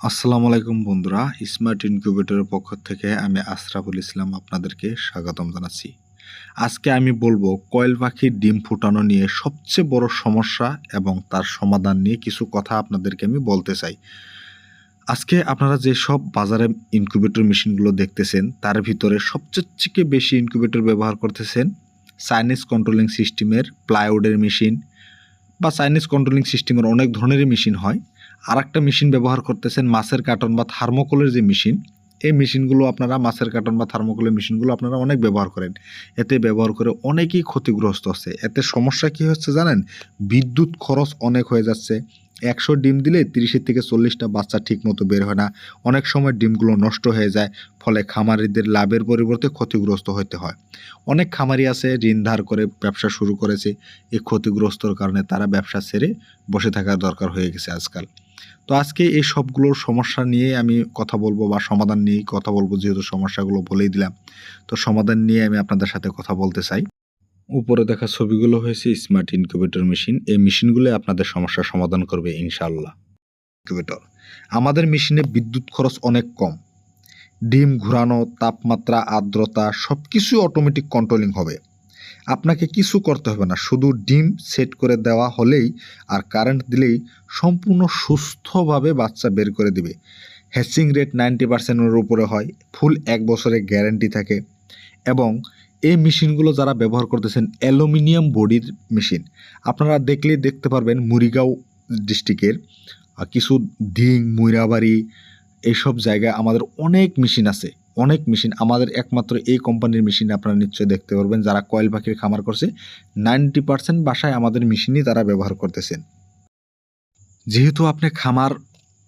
আসসালামু আলাইকুম বন্ধুরা, স্মার্ট ইনকিউবেটরের পক্ষ থেকে আমি আশরাফুল ইসলাম আপনাদেরকে স্বাগতম জানাচ্ছি। আজকে আমি বলব কয়েল পাখির ডিম ফুটানো নিয়ে সবচেয়ে বড় সমস্যা এবং তার সমাধান নিয়ে কিছু কথা আপনাদেরকে আমি বলতে চাই। আজকে আপনারা যে সব বাজারে ইনকিউবেটর মেশিনগুলো দেখতেছেন, তার ভিতরে সবচেয়ে থেকে বেশি ইনকিউবেটর ব্যবহার করতেছেন চাইনিজ কন্ট্রোলিং সিস্টেমের প্লাইউডের মেশিন বা চাইনিজ কন্ট্রোলিং সিস্টেমের অনেক ধরনেরই মেশিন হয়। আর একটা মেশিন ব্যবহার করতেছেন মাছের কার্টন বা থার্মোকলের যে মেশিন এই মেশিনগুলো আপনারা, মাছের কার্টন বা থার্মোকলের মেশিনগুলো আপনারা অনেক ব্যবহার করেন। এতে ব্যবহার করে অনেকেই ক্ষতিগ্রস্ত হচ্ছে। এতে সমস্যা কি হচ্ছে জানেন? বিদ্যুৎ খরচ অনেক হয়ে যাচ্ছে। একশো ডিম দিলে তিরিশের থেকে চল্লিশটা বাচ্চা ঠিক মতো বের হয় না। অনেক সময় ডিমগুলো নষ্ট হয়ে যায়, ফলে খামারিদের লাভের পরিবর্তে ক্ষতিগ্রস্ত হতে হয়। অনেক খামারি আছে, ঋণ ধার করে ব্যবসা শুরু করেছে। এই ক্ষতিগ্রস্তর কারণে তারা ব্যবসা ছেড়ে বসে থাকার দরকার হয়ে গেছে আজকাল। তো আজকে এই সবগুলোর সমস্যা নিয়ে আমি কথা বলব বা সমাধান নিয়ে কথা বলব, যেহেতু সমস্যাগুলো বলেই দিলাম। তো সমাধান নিয়ে আমি আপনাদের সাথে কথা বলতে চাই। উপরে দেখা ছবিগুলো হয়েছে স্মার্ট ইনকিউবেটর মেশিন এই মেশিনগুলো আপনাদের সমস্যার সমাধান করবে ইনশাল্লাহ ইনকিউবেটর আমাদের মেশিনে বিদ্যুৎ খরচ অনেক কম। ডিম ঘোরানো, তাপমাত্রা, আর্দ্রতা সব কিছু অটোমেটিক কন্ট্রোলিং হবে। আপনাকে কিছু করতে হবে না। শুধু ডিম সেট করে দেওয়া হলেই আর কারেন্ট দিলেই সম্পূর্ণ সুস্থভাবে বাচ্চা বের করে দিবে। হ্যাচিং রেট নাইনটি পার্সেন্টের উপরে হয়, ফুল এক বছরের গ্যারেন্টি থাকে এবং এই মেশিনগুলো যারা ব্যবহার করতেছেন অ্যালুমিনিয়াম বডির মেশিন, আপনারা দেখলেই দেখতে পারবেন মুরিগাঁও ডিস্ট্রিক্টের কিছু দিং মুইরাবাড়ি এইসব জায়গায় আমাদের অনেক মেশিন আছে। অনেক মেশিন, আমাদের একমাত্র এই কোম্পানির মেশিন আপনারা নিশ্চয়ই দেখতে পারবেন, যারা কয়েল পাখির খামার করছে। নাইনটি পার্সেন্ট বাসায় আমাদের মেশিনই তারা ব্যবহার করতেছেন। যেহেতু আপনি খামার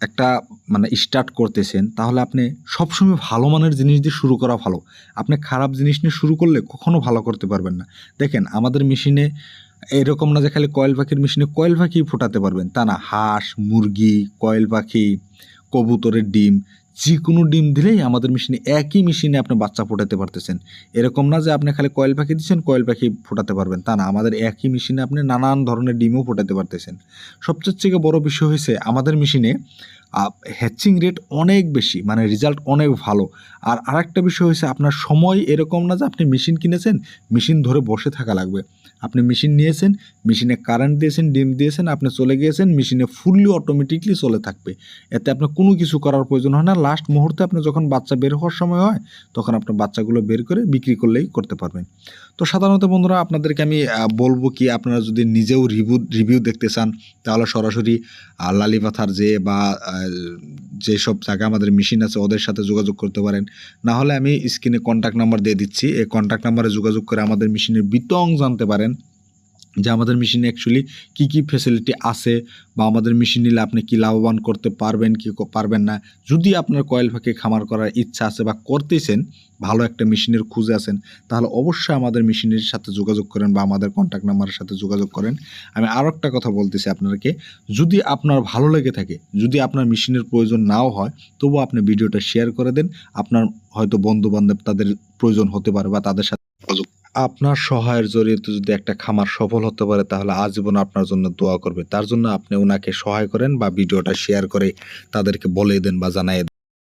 একটা মানে স্টার্ট করতেছেন, তাহলে আপনি সবসময় ভালো মানের জিনিস দিয়ে শুরু করা ভালো। আপনি খারাপ জিনিস নিয়ে শুরু করলে কখনো ভালো করতে পারবেন না। দেখেন, আমাদের মেশিনে এরকম না যে খালি কয়েল পাখির মেশিনে কয়েল পাখি ফোটাতে পারবেন, তা না, হাঁস, মুরগি, কয়েল পাখি, কবুতরের ডিম যে কোনো ডিম দিলেই আমাদের মেশিনে একই মেশিনে আপনি বাচ্চা ফোটাতে পারতেছেন। এরকম না যে আপনি খালি কয়েল পাখি দিচ্ছেন, কয়েল পাখি ফোটাতে পারবেন। তা না, আমাদের একই মেশিনে আপনি নানান ধরনের ডিমও ফোটাতে পারতেছেন। সবচেয়ে থেকে বড় বিষয় হয়েছে, আমাদের মেশিনে হ্যাচিং রেট অনেক বেশি মানে রেজাল্ট অনেক ভালো। আর আরেকটা বিষয় হয়েছে, আপনার সময় এরকম না যে আপনি মেশিন কিনেছেন, মেশিন ধরে বসে থাকা লাগবে। আপনি মেশিন নিয়েছেন, মেশিনে কারেন্ট দিয়েছেন, ডিম দিয়েছেন, আপনি চলে গিয়েছেন, মেশিনে ফুললি অটোমেটিকলি চলে থাকবে। এতে আপনার কোনো কিছু করার প্রয়োজন হয় না। লাস্ট মুহূর্তে আপনি যখন বাচ্চা বের হওয়ার সময় হয়, তখন আপনার বাচ্চাগুলো বের করে বিক্রি করলেই করতে পারবেন। তো সাধারণত বন্ধুরা, আপনাদেরকে আমি বলব কি, আপনারা যদি নিজেও রিভিউ রিভিউ দেখতে চান, তাহলে সরাসরি লালিপাথার যে বা যেসব জায়গায় আমাদের মেশিন আছে, ওদের সাথে যোগাযোগ করতে পারেন। না হলে আমি স্ক্রিনে কন্ট্যাক্ট নাম্বার দিয়ে দিচ্ছি। এই কন্ট্যাক্ট নাম্বারে যোগাযোগ করে আমাদের মেশিনের বিতং জানতে পারেন। যে আমাদের মেশিনে অ্যাকচুয়ালি কী কী ফেসিলিটি আছে বা আমাদের মেশিন নিলে আপনি কী লাভবান করতে পারবেন, কি পারবেন না? যদি আপনার কয়েল ফাঁকে খামার করার ইচ্ছা আছে বা করতেছেন, ভালো একটা মেশিনের খুঁজে আছেন, তাহলে অবশ্যই আমাদের মেশিনের সাথে যোগাযোগ করেন বা আমাদের কন্ট্যাক্ট নাম্বারের সাথে যোগাযোগ করেন। আমি আরও একটা কথা বলতেছি আপনাকে যদি আপনার ভালো লেগে থাকে, যদি আপনার মেশিনের প্রয়োজন নাও হয় তবু আপনি ভিডিওটা শেয়ার করে দেন। আপনার হয়তো বন্ধু বান্ধব তাদের প্রয়োজন হতে পারে বা তাদের সাথে আপনার সহায়ের জড়িয়ে যদি একটা খামার সফল হতে পারে, তাহলে আজীবন আপনার জন্য দোয়া করবে। তার জন্য আপনি ওনাকে সহায় করেন বা ভিডিওটা শেয়ার করে তাদেরকে বলে দেন বা জানাই দেন।